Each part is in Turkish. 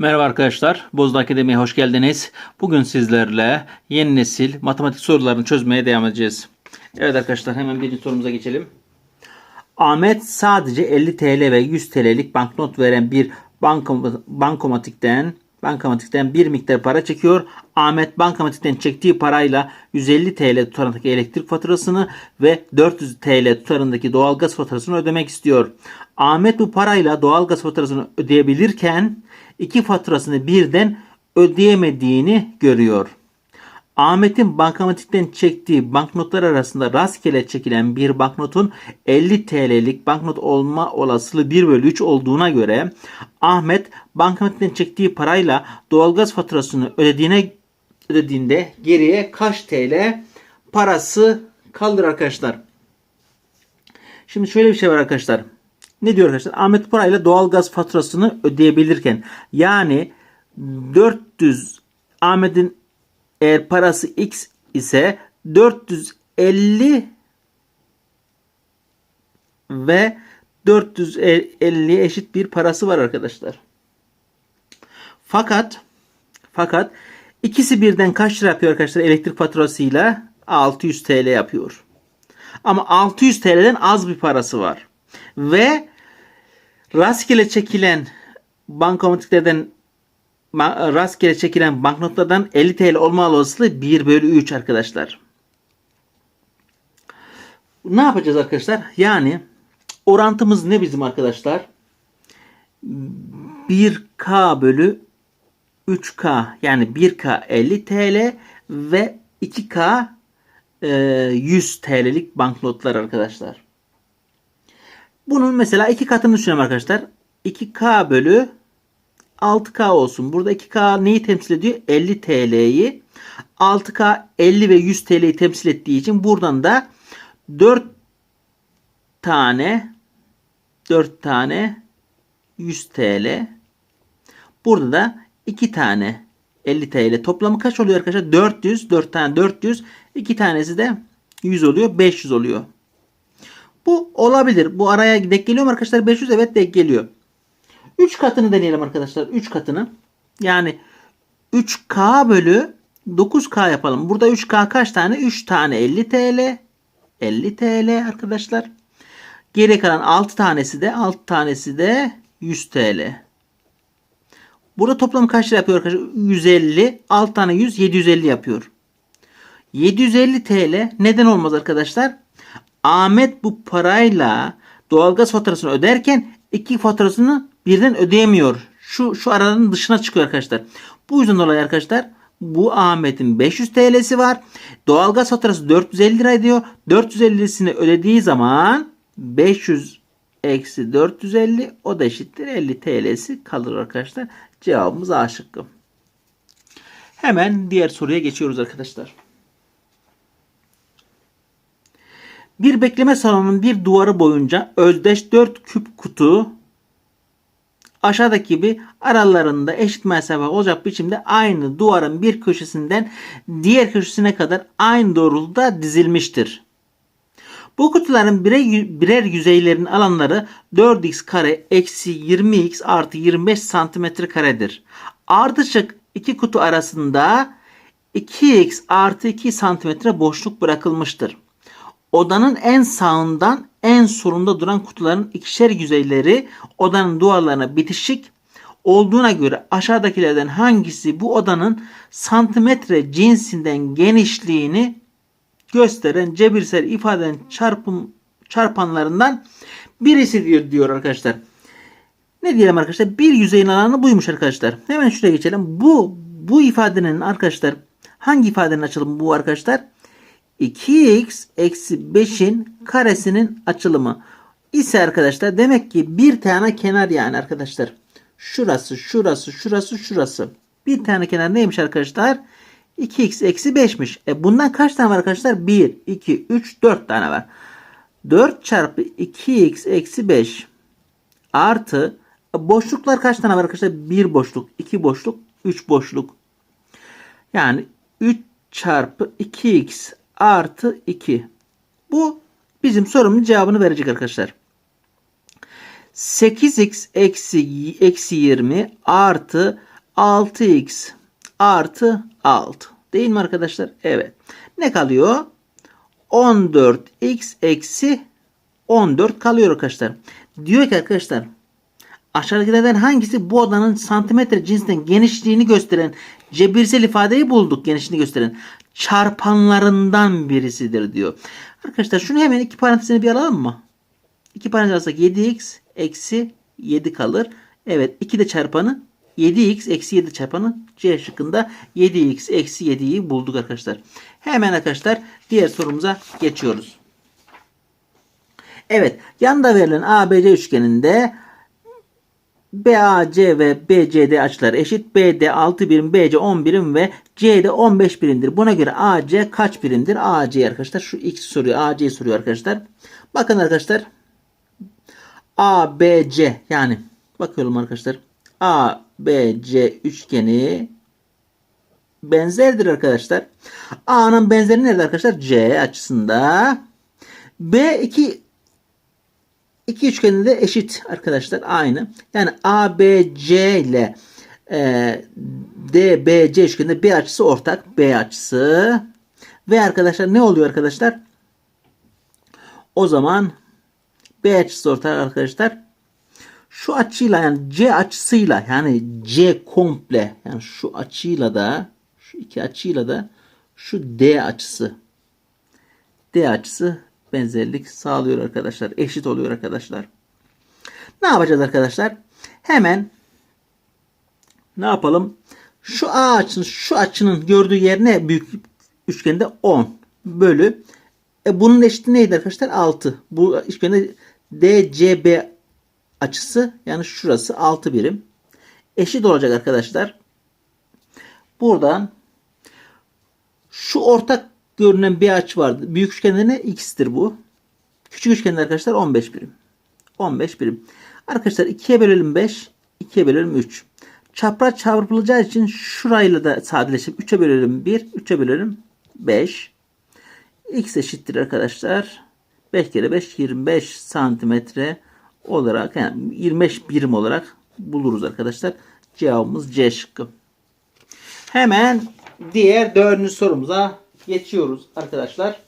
Merhaba arkadaşlar, Bozda Akademi'ye hoş geldiniz. Bugün sizlerle yeni nesil matematik sorularını çözmeye devam edeceğiz. Evet arkadaşlar hemen birinci sorumuza geçelim. Ahmet sadece 50 TL ve 100 TL'lik banknot veren bir bankom- bankomatikten bankamatikten bir miktar para çekiyor. Ahmet bankamatikten çektiği parayla 150 TL tutarındaki elektrik faturasını ve 400 TL tutarındaki doğalgaz faturasını ödemek istiyor. Ahmet bu parayla doğalgaz faturasını ödeyebilirken iki faturasını birden ödeyemediğini görüyor. Ahmet'in bankamatikten çektiği banknotlar arasında rastgele çekilen bir banknotun 50 TL'lik banknot olma olasılığı 1 bölü 3 olduğuna göre Ahmet bankamatikten çektiği parayla doğalgaz faturasını ödediğine ödediğinde geriye kaç TL parası kalır arkadaşlar. Şimdi şöyle bir şey var arkadaşlar. Ne diyor arkadaşlar? Ahmet parayla doğalgaz faturasını ödeyebilirken yani 400 Ahmet'in eğer parası x ise 450 ve 450 eşit bir parası var arkadaşlar. Fakat fakat ikisi birden kaç lira yapıyor arkadaşlar elektrik faturasıyla 600 TL yapıyor. Ama 600 TL'den az bir parası var. Ve rastgele çekilen bankamatiklerden ma- rastgele çekilen banknotlardan 50 TL olma olasılığı 1 bölü 3 arkadaşlar. Ne yapacağız arkadaşlar? Yani orantımız ne bizim arkadaşlar? 1K bölü 3K yani 1K 50 TL ve 2K e, 100 TL'lik banknotlar arkadaşlar. Bunun mesela iki katını düşünelim arkadaşlar. 2K bölü 6K olsun. Burada 2K neyi temsil ediyor? 50 TL'yi. 6K 50 ve 100 TL'yi temsil ettiği için buradan da 4 tane 4 tane 100 TL. Burada da 2 tane 50 TL. Toplamı kaç oluyor arkadaşlar? 400. 4 tane 400. 2 tanesi de 100 oluyor. 500 oluyor. Bu olabilir. Bu araya denk geliyor mu arkadaşlar? 500 evet denk geliyor. 3 katını deneyelim arkadaşlar. 3 katını. Yani 3K bölü 9K yapalım. Burada 3K kaç tane? 3 tane 50 TL. 50 TL arkadaşlar. Geri kalan 6 tanesi de 6 tanesi de 100 TL. Burada toplam kaç lira yapıyor arkadaşlar? 150. 6 tane 100 750 yapıyor. 750 TL neden olmaz arkadaşlar? Ahmet bu parayla doğalgaz faturasını öderken iki faturasını birden ödeyemiyor. Şu şu aranın dışına çıkıyor arkadaşlar. Bu yüzden dolayı arkadaşlar bu Ahmet'in 500 TL'si var. Doğalgaz faturası 450 lira ediyor. 450'sini ödediği zaman 500 eksi 450 o da eşittir 50 TL'si kalır arkadaşlar. Cevabımız A şıkkı. Hemen diğer soruya geçiyoruz arkadaşlar. Bir bekleme salonunun bir duvarı boyunca özdeş 4 küp kutu aşağıdaki gibi aralarında eşit mesafe olacak biçimde aynı duvarın bir köşesinden diğer köşesine kadar aynı doğrultuda dizilmiştir. Bu kutuların birer, birer yüzeylerin alanları 4x kare eksi 20x artı 25 santimetre karedir. Ardışık iki kutu arasında 2x artı 2 santimetre boşluk bırakılmıştır. Odanın en sağından en solunda duran kutuların ikişer yüzeyleri odanın duvarlarına bitişik olduğuna göre aşağıdakilerden hangisi bu odanın santimetre cinsinden genişliğini gösteren cebirsel ifadenin çarpım çarpanlarından birisi diyor, diyor arkadaşlar. Ne diyelim arkadaşlar? Bir yüzeyin alanı buymuş arkadaşlar. Hemen şuraya geçelim. Bu bu ifadenin arkadaşlar hangi ifadenin açılımı bu arkadaşlar? 2x eksi 5'in karesinin açılımı ise arkadaşlar demek ki bir tane kenar yani arkadaşlar. Şurası, şurası, şurası, şurası. Bir tane kenar neymiş arkadaşlar? 2x eksi 5'miş. E bundan kaç tane var arkadaşlar? 1, 2, 3, 4 tane var. 4 çarpı 2x eksi 5 artı e, boşluklar kaç tane var arkadaşlar? 1 boşluk, 2 boşluk, 3 boşluk. Yani 3 çarpı 2x artı 2. Bu bizim sorumuzun cevabını verecek arkadaşlar. 8x eksi, eksi 20 artı 6x artı 6. Değil mi arkadaşlar? Evet. Ne kalıyor? 14x eksi 14 kalıyor arkadaşlar. Diyor ki arkadaşlar aşağıdakilerden hangisi bu odanın santimetre cinsinden genişliğini gösteren cebirsel ifadeyi bulduk genişliğini gösteren çarpanlarından birisidir diyor. Arkadaşlar şunu hemen iki parantezini bir alalım mı? İki parantez alsak 7x eksi 7 kalır. Evet 2 de çarpanı 7x eksi 7 çarpanı C şıkkında 7x eksi 7'yi bulduk arkadaşlar. Hemen arkadaşlar diğer sorumuza geçiyoruz. Evet yanında verilen ABC üçgeninde BAC ve BCD açıları eşit. BD 6 birim, BC 10 birim ve CD 15 birimdir. Buna göre AC kaç birimdir? AC arkadaşlar şu X soruyor. AC soruyor arkadaşlar. Bakın arkadaşlar. ABC yani bakıyorum arkadaşlar. ABC üçgeni benzerdir arkadaşlar. A'nın benzeri nerede arkadaşlar? C açısında. B2 İki üçgenin de eşit arkadaşlar aynı. Yani ABC ile e, DBC üçgeninde B açısı ortak. B açısı. Ve arkadaşlar ne oluyor arkadaşlar? O zaman B açısı ortak arkadaşlar. Şu açıyla yani C açısıyla yani C komple yani şu açıyla da şu iki açıyla da şu D açısı D açısı benzerlik sağlıyor arkadaşlar. Eşit oluyor arkadaşlar. Ne yapacağız arkadaşlar? Hemen ne yapalım? Şu A açının şu açının gördüğü yer ne? Büyük üçgende 10 bölü. E bunun eşiti neydi arkadaşlar? 6. Bu üçgende DCB açısı yani şurası 6 birim. Eşit olacak arkadaşlar. Buradan şu ortak görünen bir açı vardı. Büyük üçgende ne? X'tir bu. Küçük üçgende arkadaşlar 15 birim. 15 birim. Arkadaşlar 2'ye bölelim 5. 2'ye bölelim 3. Çapraz çarpılacağı için şurayla da sadeleşip 3'e bölelim 1. 3'e bölelim 5. X eşittir arkadaşlar. 5 kere 5 25 santimetre olarak yani 25 birim olarak buluruz arkadaşlar. Cevabımız C şıkkı. Hemen diğer dördüncü sorumuza geçiyoruz arkadaşlar.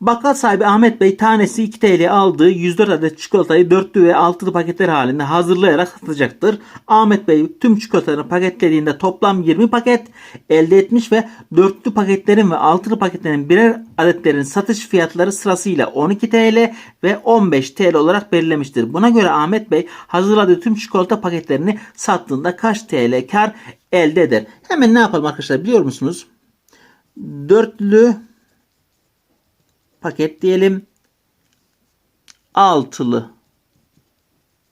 Bakkal sahibi Ahmet Bey tanesi 2 TL aldığı 104 adet çikolatayı dörtlü ve altılı paketler halinde hazırlayarak satacaktır. Ahmet Bey tüm çikolataları paketlediğinde toplam 20 paket elde etmiş ve dörtlü paketlerin ve altılı paketlerin birer adetlerin satış fiyatları sırasıyla 12 TL ve 15 TL olarak belirlemiştir. Buna göre Ahmet Bey hazırladığı tüm çikolata paketlerini sattığında kaç TL kar elde eder? Hemen ne yapalım arkadaşlar biliyor musunuz? Dörtlü paket diyelim. Altılı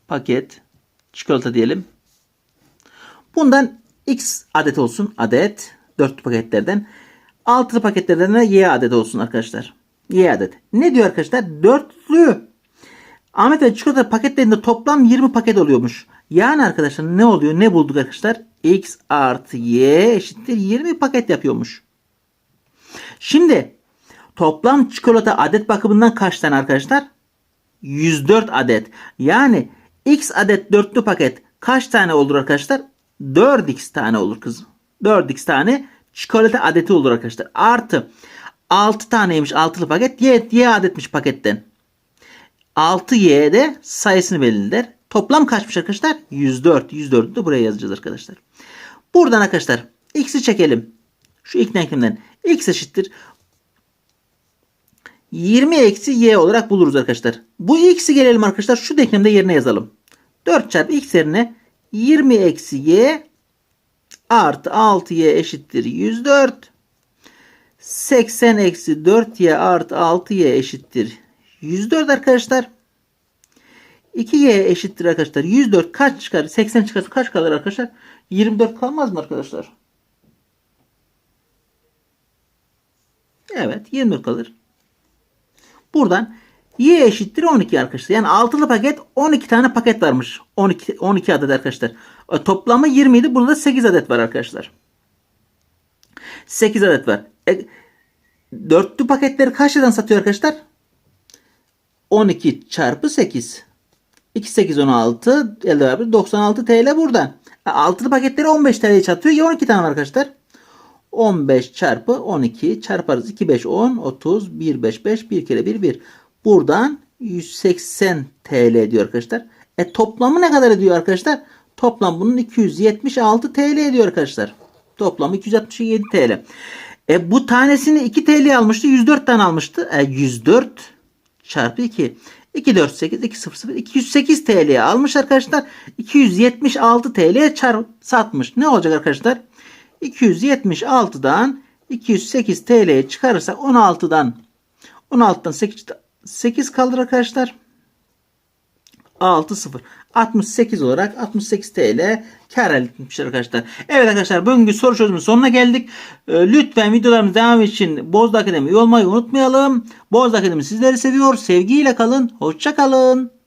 paket çikolata diyelim. Bundan X adet olsun. Adet. Dörtlü paketlerden. Altılı paketlerden de Y adet olsun arkadaşlar. Y adet. Ne diyor arkadaşlar? Dörtlü. Ahmet ve çikolata paketlerinde toplam 20 paket oluyormuş. Yani arkadaşlar ne oluyor? Ne bulduk arkadaşlar? X artı Y eşittir 20 paket yapıyormuş. Şimdi Toplam çikolata adet bakımından kaç tane arkadaşlar? 104 adet. Yani x adet dörtlü paket kaç tane olur arkadaşlar? 4x tane olur kızım. 4x tane çikolata adeti olur arkadaşlar. Artı 6 taneymiş altılı paket. Y, y adetmiş paketten. 6y de sayısını belirler. Toplam kaçmış arkadaşlar? 104. 104'ü de buraya yazacağız arkadaşlar. Buradan arkadaşlar x'i çekelim. Şu ilk denklemden x eşittir. 20 eksi y olarak buluruz arkadaşlar. Bu x'i gelelim arkadaşlar şu denklemde yerine yazalım. 4 çarpı x yerine 20 eksi y artı 6y eşittir 104. 80 eksi 4y artı 6y eşittir 104 arkadaşlar. 2y eşittir arkadaşlar. 104 kaç çıkar? 80 çıkarsa kaç kalır arkadaşlar? 24 kalmaz mı arkadaşlar? Evet 24 kalır. Buradan y eşittir 12 arkadaşlar. Yani altılı paket 12 tane paket varmış. 12 12 adet arkadaşlar. E, toplamı 20 idi. Burada 8 adet var arkadaşlar. 8 adet var. E, dörtlü paketleri kaç liradan satıyor arkadaşlar? 12 çarpı 8. 2 8 16 elde beraber 96 TL burada. E, Altılı paketleri 15 TL'ye çatıyor. Ya 12 tane var arkadaşlar. 15 çarpı 12 çarparız 2 5 10 30 1 5 5 1 kere 1 1. Buradan 180 TL diyor arkadaşlar. E toplamı ne kadar ediyor arkadaşlar? Toplam bunun 276 TL ediyor arkadaşlar. Toplamı 267 TL. E bu tanesini 2 TL almıştı. 104 tane almıştı. E 104 çarpı 2. 248 200 208 TL'ye almış arkadaşlar. 276 TL'ye çarp satmış. Ne olacak arkadaşlar? 276'dan 208 TL'ye çıkarırsak 16'dan 16'dan 8, 8 kalır arkadaşlar. 6 0 68 olarak 68 TL kar elde etmişler arkadaşlar. Evet arkadaşlar bugünkü soru çözümünün sonuna geldik. Ee, Lütfen videolarımız devam için Bozda Akademi olmayı unutmayalım. Bozda Akademi sizleri seviyor. Sevgiyle kalın. Hoşça kalın.